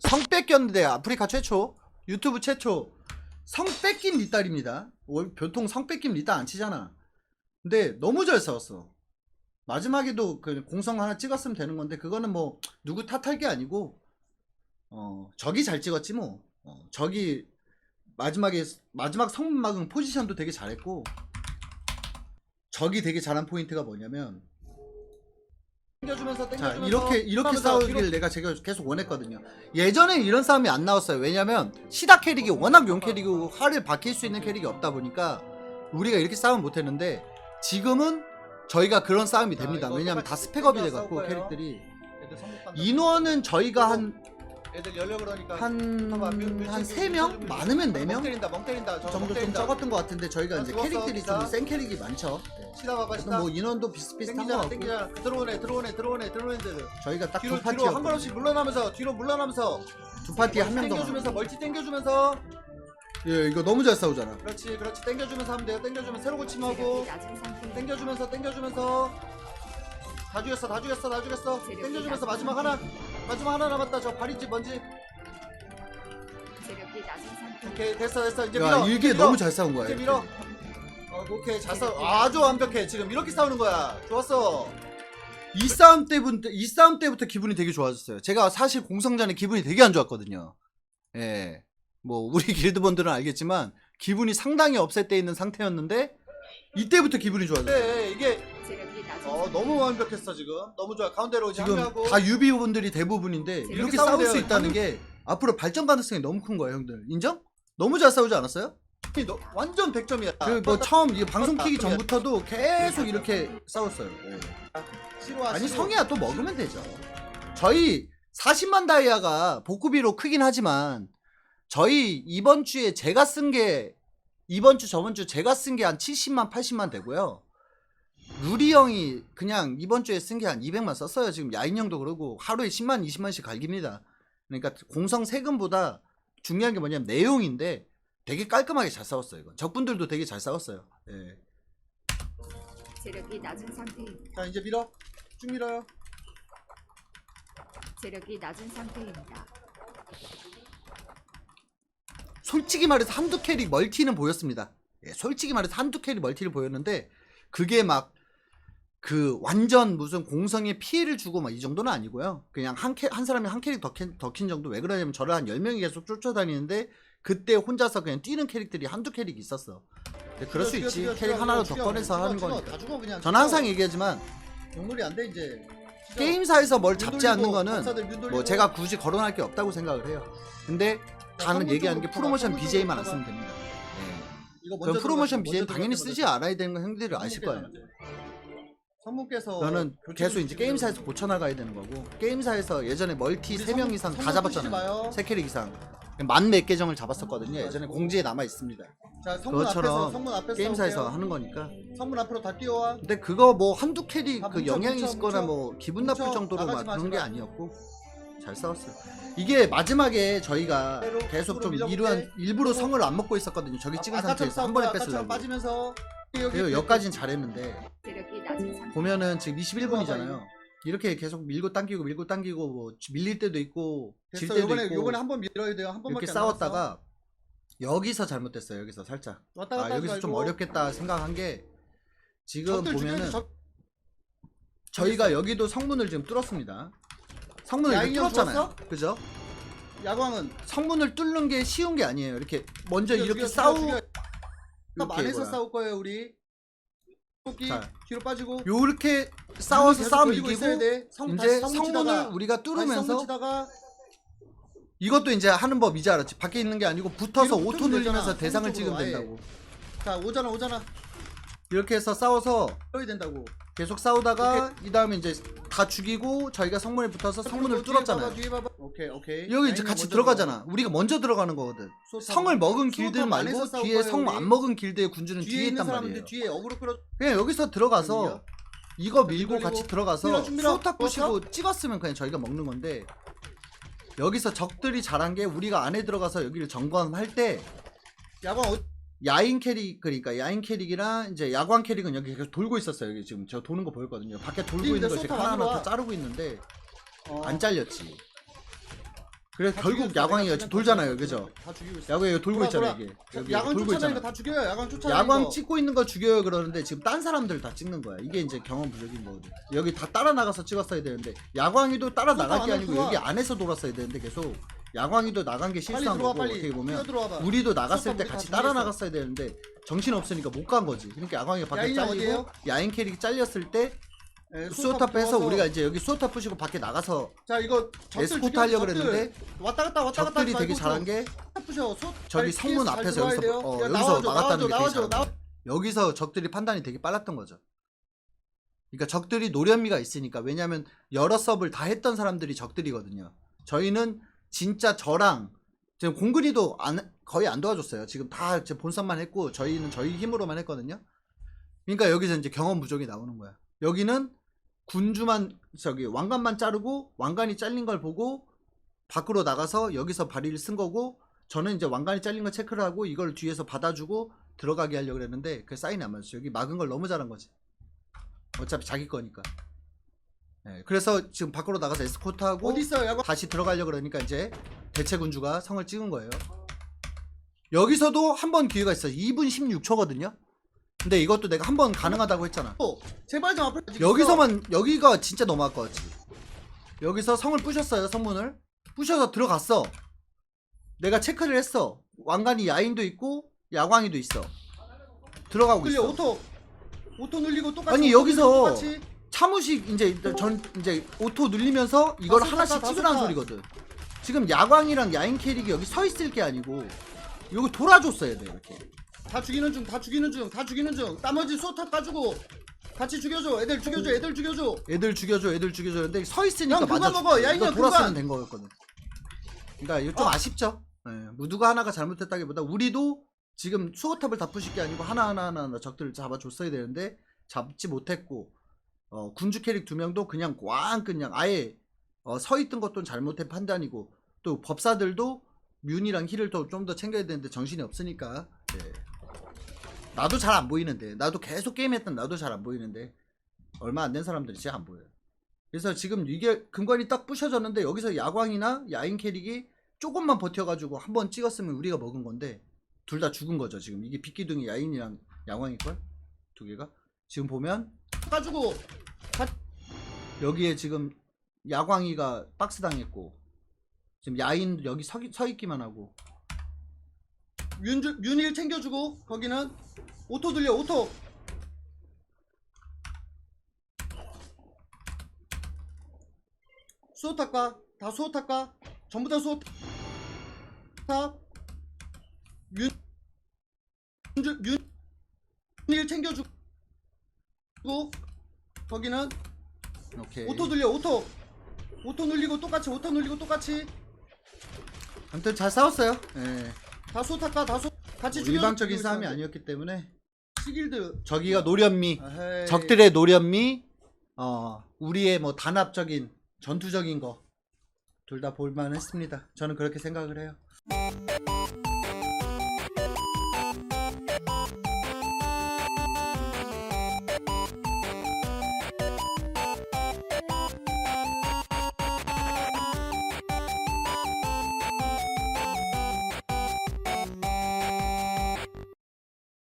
성 뺏겼는데 아프리카 최초 유튜브 최초 성 뺏긴 리딸입니다. 월- 보통 성 뺏긴 리딸 안 치잖아. 근데 너무 잘 싸웠어. 마지막에도 그 공성 하나 찍었으면 되는 건데 그거는 뭐 누구 탓할 게 아니고 어 적이 잘 찍었지 뭐. 어, 적이 마지막에 마지막 성막은 포지션도 되게 잘했고 적이 되게 잘한 포인트가 뭐냐면 당겨주면서 자 당겨주면서 이렇게 이렇게 하면서 싸우길 뒤로 내가 제가 계속 원했거든요. 예전에 이런 싸움이 안 나왔어요. 왜냐면 시다 캐릭이 워낙 용 캐릭이고 활을 박힐 수 있는 캐릭이 없다 보니까 우리가 이렇게 싸움 못했는데 지금은 저희가 그런 싸움이 자, 됩니다. 왜냐면 다 스펙업이 돼갖고. 캐릭들이 애들 성공 간다. 인원은 저희가 한 애들 열려 그러니까 한 봐봐, 뮤- 뮤- 한 뮤- 세 뮤- 명 뮤- 많으면 네멍명 때린다 멍 때린다. 저 정도 좀 때린다. 적었던 것 같은데 저희가 자, 이제 죽었어, 캐릭들이. 좀센 캐릭이 많죠. 네. 시다 봐봐 그래서 시다 뭐 인원도 비슷비슷한 것 땡기잖아 같고. 땡기잖아. 들어오네 들어오네 들어오네 들어오네 애들 저희가 딱 뒤로 두 뒤로 한 파티였고 걸음씩 물러나면서 뒤로 물러나면서. 두 파티에 한 명 더. 당겨주면서 멀티 당겨주면서. 예 이거 너무 잘 싸우잖아. 그렇지 그렇지. 당겨주면서 하면 돼요. 당겨주면 새로 고침하고. 당겨주면서 당겨주면서. 다 죽였어 다 죽였어 다 죽였어. 당겨주면서 마지막 하나 마지막 하나 남았다 저 발이지 뭔지 오케이 됐어 됐어 이제 야 밀어 이제 밀어. 너무 잘 싸운 거야. 이제 이렇게. 밀어 어, 오케이 잘 싸워 아주 완벽해 지금 이렇게 싸우는 거야 좋았어 이 싸움 때부터 이 싸움 때부터 기분이 되게 좋아졌어요. 제가 사실 공성전에 기분이 되게 안 좋았거든요. 예. 뭐 우리 길드분들은 알겠지만 기분이 상당히 업셋 돼 있는 상태였는데 이때부터 기분이 좋아졌어요. 네 이게 어 너무 완벽했어 지금 너무 좋아 가운데로 이제 지금 합류하고 다 유비분들이 대부분인데 이렇게 이렇게 싸울 싸우면 수 돼요. 있다는 게 앞으로 발전 가능성이 너무 큰 거예요, 형들. 인정? 너무 잘 싸우지 않았어요? 너, 완전 100점이야 그 뭐 처음 이 방송 키기. 전부터도 계속 이렇게 싸웠어요. 예. 아니 성이야 또 먹으면 되죠. 저희 40만 다이아가 복구비로 크긴 하지만 저희 이번 주에 제가 쓴 게 이번 주 저번 주 제가 쓴 게 한 70만 80만 되고요. 루리 형이 그냥 이번 주에 쓴 게 한 200만 썼어요. 지금 야인 형도 그러고 하루에 10만 20만씩 갈깁니다. 그러니까 공성 세금보다 중요한 게 뭐냐면 내용인데 되게 깔끔하게 잘 싸웠어요. 이건 적분들도 되게 잘 싸웠어요. 예. 체력이 낮은 상태입니다. 자 이제 밀어 쭉 밀어요 체력이 낮은 상태입니다. 솔직히 말해서 한두 캐릭 멀티는 보였습니다. 예, 솔직히 말해서 한두 캐릭 멀티를 보였는데 그게 막 그 완전 무슨 공성에 피해를 주고 막 이 정도는 아니고요. 그냥 한, 캐, 한 사람이 한 캐릭 더킨, 더 킨 정도 왜 그러냐면 저를 한 10명이 계속 쫓아다니는데 그때 혼자서 그냥 뛰는 캐릭들이 한두 캐릭 있었어. 근데 그럴 수 죽여, 있지. 죽여, 캐릭 죽여, 하나로 죽여, 더 꺼내서 죽여, 하는 죽여, 거니까. 다 죽어 그냥 저는 항상 얘기하지만 용놀이 안 돼 이제 죽여. 게임사에서 뭘 눈 잡지 돌리고, 않는 거는 박사들 눈뭐 돌리고. 제가 굳이 거론할 게 없다고 생각을 해요. 근데 다는 얘기하는 게 쪽으로 프로모션 BJ만 안 쓰면 됩니다. 이거 그럼 먼저 프로모션 들어가서 BJ 먼저 당연히 쓰지 않아야 되는 건 형들이 아실 거예요. 성분께서 교체 계속 좀 이제 게임사에서 고쳐나가야 되는 거고 게임사에서 예전에 멀티 우리 3명 성분- 이상 다 성분 잡았잖아요. 쓰지 마요. 3캐릭 이상. 만몇 계정을 잡았었거든요. 음, 예전에. 공지에 남아 있습니다. 자 성문 앞에서 그것처럼 성문 앞에서 게임사에서 싸울게요. 하는 거니까. 성문 앞으로 다 뛰어와 근데 그거 뭐 한두 캐릭 아, 그 뭉쳐, 영향이 뭉쳐, 있을 거나 뭉쳐. 뭐 기분 나쁠 뭉쳐. 정도로 막 나가지 마, 그런 게. 아니었고 잘 싸웠어요. 이게 마지막에 저희가 계속 좀 밀어볼게. 일부러, 일부러 성을 안 먹고 있었거든요. 저기 찍은 상태에서 한 번에 뺐으려고. 빠지면서 여기 그리고 여기까지는 잘했는데. 보면은 지금 21분이잖아요. 이렇게 계속 밀고 당기고 밀고 당기고 뭐 밀릴 때도 있고 질 됐어 때도 요번에 있고 요번에 한 번 밀어야 돼요 한 번밖에 이렇게 안. 싸웠다가 여기서 잘못됐어요. 여기서 살짝. 왔다 갔다 아 여기서 좀 말고. 어렵겠다 생각한 게 지금 적들 보면은 죽여야지, 적- 저희가 여기도 성문을 지금 뚫었습니다. 성문을 이렇게 야인형 뚫었잖아요. 죽었어? 그죠? 야광은 성문을 뚫는 게 쉬운 게 아니에요. 이렇게 먼저 이렇게 싸우. 이렇게 안에서 뭐야. 싸울 거예요 우리 자. 뒤로 빠지고 요렇게 싸워서 싸움 이기고 있어야 돼. 성, 이제 다시 성문 성문을 치다가, 우리가 다시 성문 뚫으면서 치다가 이것도 이제 하는 법 이제 알았지. 밖에 있는 게 아니고 붙어서 뒤로 오토 붙으면 늘리면서. 대상을 성문 찍으면 쪽으로 아예. 된다고. 자 오잖아 오잖아 이렇게 해서 싸워서 떠야 된다고 계속 싸우다가 이 다음에 이제 다 죽이고 저희가 성문에 붙어서 성문을 뚫었잖아요. 뒤에 봐봐. 오케이 오케이 여기 이제 같이 들어가잖아. 우리가 먼저 들어가는 거거든. 수호탑 성을 먹은 길드 말고 안에서 싸울 뒤에 거예요, 성 우리. 안 먹은 길드의 군주는 뒤에 뒤에 있는 있단 말이에요. 뒤에 어그로 끌어 그냥 여기서 들어가서. 이거 밀고 밀고 같이 들어가서 좀 밀어. 좋았어? 부시고 찍었으면 그냥 저희가 먹는 건데 여기서 적들이 잘한 게 우리가 안에 들어가서 여기를 점검할 때 야광 어, 야인 캐릭 그러니까 야인 캐릭이랑 이제 야광 캐릭은 여기 계속 돌고 있었어요. 여기 지금 저 도는 거 보였거든요. 밖에 돌고 근데 있는 거 제가 다 자르고 있는데 어. 안 잘렸지. 그래서 다 결국 죽였어. 야광이가 내가 돌잖아요, 다 그죠? 다 죽이고 있어. 야광이 돌고 돌아, 있잖아요, 돌아. 이게. 여기 야광 돌고 있잖아. 다 죽여요. 야광 쫓아다니는 야광 거. 찍고 있는 거 죽여요 그러는데 지금 딴 사람들 다 찍는 거야. 이게 이제 경험 부족인 거거든. 여기 다 따라 나가서 찍었어야 되는데 야광이도 따라 나갈 게 아니고. 여기 안에서 돌았어야 되는데 계속 야광이도 나간 게 빨리 실수한 들어와 거고 빨리. 어떻게 보면 뛰어 들어와봐. 우리도 나갔을 때 우리 다 같이. 따라 나갔어야 되는데 정신 없으니까 못 간 거지. 그러니까 야광이가 밖에 야인이 잘리고 어디예요? 야인 캐릭이 잘렸을 때 예, 수호타 빼서 들어와서. 우리가 이제 여기 수호타 푸시고 밖에 나가서 자 이거 적들 죽여, 하려고 적들. 그랬는데 왔다 갔다 왔다 갔다 적들이 하지 되게 말고 잘한 좀게 푸셔. 소, 저기 잘 성문 피해서 잘 앞에서 들어와야 여기서- 돼요. 어, 야, 여기서 나와줘, 막았다는 게 되게 나와줘, 잘한 나와줘. 여기서 적들이 판단이 되게 빨랐던 거죠. 그러니까 적들이 노련미가 있으니까 왜냐하면 여러 서브를 다 했던 사람들이 적들이거든요. 저희는 진짜 저랑 지금 공근이도 안, 거의 안 도와줬어요. 지금 다 제 본선만 했고 저희는 저희 힘으로만 했거든요. 그러니까 여기서 이제 경험 부족이 나오는 거야. 여기는 군주만 저기 왕관만 자르고 왕관이 잘린 걸 보고 밖으로 나가서 여기서 발의를 쓴 거고 저는 이제 왕관이 잘린 거 체크를 하고 이걸 뒤에서 받아주고 들어가게 하려고 그랬는데 그 사인이 안 맞았어요. 여기 막은 걸 너무 잘한 거지. 어차피 자기 거니까. 네, 그래서 지금 밖으로 나가서 에스코트하고 어디 있어요? 다시 들어가려고 그러니까 이제 대체 군주가 성을 찍은 거예요. 여기서도 한 번 기회가 있어요. 2분 16초거든요. 근데 이것도 내가 한 번 가능하다고 했잖아. 제발 좀 앞으로. 여기서만 여기가 진짜 너무 아까웠지. 여기서 성을 부셨어요 성문을 부셔서 들어갔어. 내가 체크를 했어. 왕관이 야인도 있고 야광이도 있어. 들어가고 있어. 오토. 오토 늘리고 똑같이. 아니, 여기서 똑같이. 차무식 이제 전 이제 오토 늘리면서 이걸 다섯 하나씩 타, 다섯 찍으라는 타. 소리거든. 지금 야광이랑 야인 캐릭이 여기 서 있을 게 아니고 여기 돌아줬어야 돼 이렇게. 다 죽이는 중, 다 죽이는 중, 다 죽이는 중. 나머지 소타 까주고 같이 죽여줘. 애들 죽여줘. 애들 죽여줘. 애들 죽여줘, 애들 죽여줘. 근데 서 있으니까 형, 그만 맞아. 먹어. 야, 이거 이거 돌았으면 그만. 된 거였거든. 그러니까 이거 좀 어. 아쉽죠. 예, 무두가 하나가 잘못했다기보다 우리도 지금 수호탑을 다 푸실 게 아니고 하나 하나 하나 적들을 잡아줬어야 되는데 잡지 못했고 어, 군주 캐릭 두 명도 그냥 꽝 그냥 아예 어, 서 있던 것도 잘못된 판단이고 또 법사들도 뮨이랑 힐을 좀더 챙겨야 되는데 정신이 없으니까 예. 나도 잘 안 보이는데 나도 계속 게임했던 나도 잘 안 보이는데 얼마 안 된 사람들이 진짜 안 보여요. 그래서 지금 이게 금관이 딱 부셔졌는데 여기서 야광이나 야인 캐릭이 조금만 버텨가지고 한 번 찍었으면 우리가 먹은 건데 둘 다 죽은 거죠 지금 이게 빗기둥이 야인이랑 야광일걸 두 개가 지금 보면 까주고 여기에 지금 야광이가 박스 당했고 지금 야인 여기 서, 서 있기만 하고 윤주 윤일 챙겨주고 거기는 오토 들려. 오토. 수호 탑과 다 수호 탑과 전부 다 수호 탑. 윤 윤주 윤일 챙겨주고 거기는 오케이. 오토 들려 오토. 오토 늘리고 똑같이 오토 늘리고 똑같이. 아무튼 잘 싸웠어요. 예. 다 소타까 다소 같이 뭐 죽여 일방적인 싸움이 아니었기 때문에. 시길드. 저기가 노련미. 아헤이. 적들의 노련미, 어, 우리의 뭐 단합적인 전투적인 거. 둘 다 볼만했습니다. 저는 그렇게 생각을 해요.